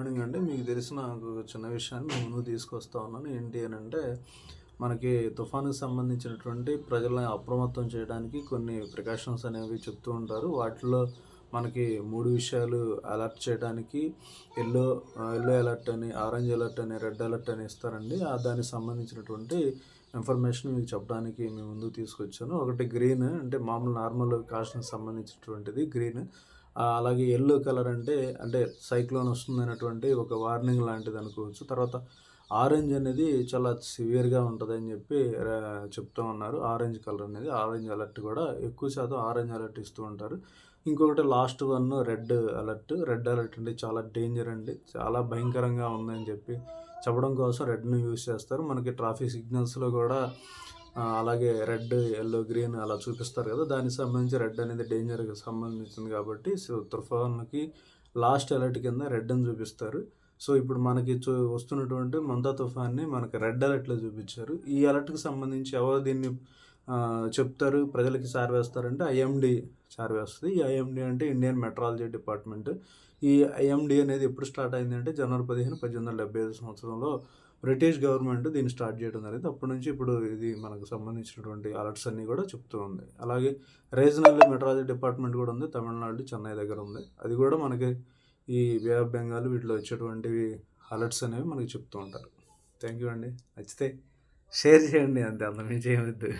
Morning అండి మీకు తెలిసిన చిన్న విషయాన్ని ముందు తీసుకొస్తా ఉన్నాను. ఏంటి అని అంటే మనకి తుఫానుకు సంబంధించినటువంటి ప్రజలను అప్రమత్తం చేయడానికి కొన్ని ప్రికాషన్స్ అనేవి చెప్తూ ఉంటారు. వాటిలో మనకి మూడు విషయాలు అలర్ట్ చేయడానికి ఎల్లో ఎల్లో అలర్ట్ అని ఆరెంజ్ అలర్ట్ అని రెడ్ అలర్ట్ అని ఇస్తారండి. ఆ దానికి సంబంధించినటువంటి ఇన్ఫర్మేషన్ మీకు చెప్పడానికి మీ ముందు తీసుకొచ్చాను. ఒకటి గ్రీన్ అంటే మామూలు నార్మల్ కాస్ట్కి సంబంధించినటువంటిది. గ్రీన్ అలాగే ఎల్లో కలర్ అంటే అంటే సైక్లోన్ వస్తుంది అనేటువంటి ఒక వార్నింగ్ లాంటిది అనుకోవచ్చు. తర్వాత ఆరెంజ్ అనేది చాలా సివియర్గా ఉంటుంది అని చెప్పి చెప్తూ ఉన్నారు. ఆరెంజ్ కలర్ అనేది ఆరెంజ్ అలర్ట్ కూడా ఎక్కువ శాతం ఆరెంజ్ అలర్ట్ ఇస్తూ ఉంటారు. ఇంకొకటి last one red alert red alert అంటే చాలా డేంజర్ అండి. చాలా భయంకరంగా ఉందని చెప్పి చెప్పడం కోసం రెడ్ని యూజ్ చేస్తారు. మనకి ట్రాఫిక్ సిగ్నల్స్లో కూడా అలాగే రెడ్ ఎల్లో గ్రీన్ అలా చూపిస్తారు కదా. దానికి సంబంధించి రెడ్ అనేది డేంజర్కి సంబంధించింది కాబట్టి సో తుఫాన్కి లాస్ట్ అలర్ట్ కింద రెడ్ అని చూపిస్తారు. సో ఇప్పుడు మనకి చూ- వస్తున్నటువంటి మంద తుఫాన్ని మనకి రెడ్ అలర్ట్లో చూపించారు. ఈ అలర్ట్కి సంబంధించి ఎవరు దీన్ని చెప్తారు ప్రజలకి సార్ వేస్తారంటే ఐఎండి సారవేస్తుంది ఈ ఐఎండి అంటే ఇండియన్ మెట్రాలజీ డిపార్ట్మెంట్. ఈ ఐఎండి అనేది ఎప్పుడు స్టార్ట్ అయింది అంటే జనవరి పదిహేను పద్దెనిమిది వందల డెబ్బై ఐదు సంవత్సరంలో బ్రిటిష్ గవర్నమెంట్ దీన్ని స్టార్ట్ చేయడం జరిగింది. అప్పటి నుంచి ఇప్పుడు ఇది మనకు సంబంధించినటువంటి అలర్ట్స్ అన్నీ కూడా చెప్తూ ఉంది. అలాగే రీజనల్ మెట్రాలజీ డిపార్ట్మెంట్ కూడా ఉంది. తమిళనాడు చెన్నై దగ్గర ఉంది. అది కూడా మనకి ఈ వే ఆఫ్ బెంగాల్ వీటిలో వచ్చేటువంటివి అలర్ట్స్ అనేవి మనకి చెప్తూ ఉంటారు. థ్యాంక్ యూ అండి. నచ్చితే షేర్ చేయండి అంతే అంతమించి ఏమొద్దు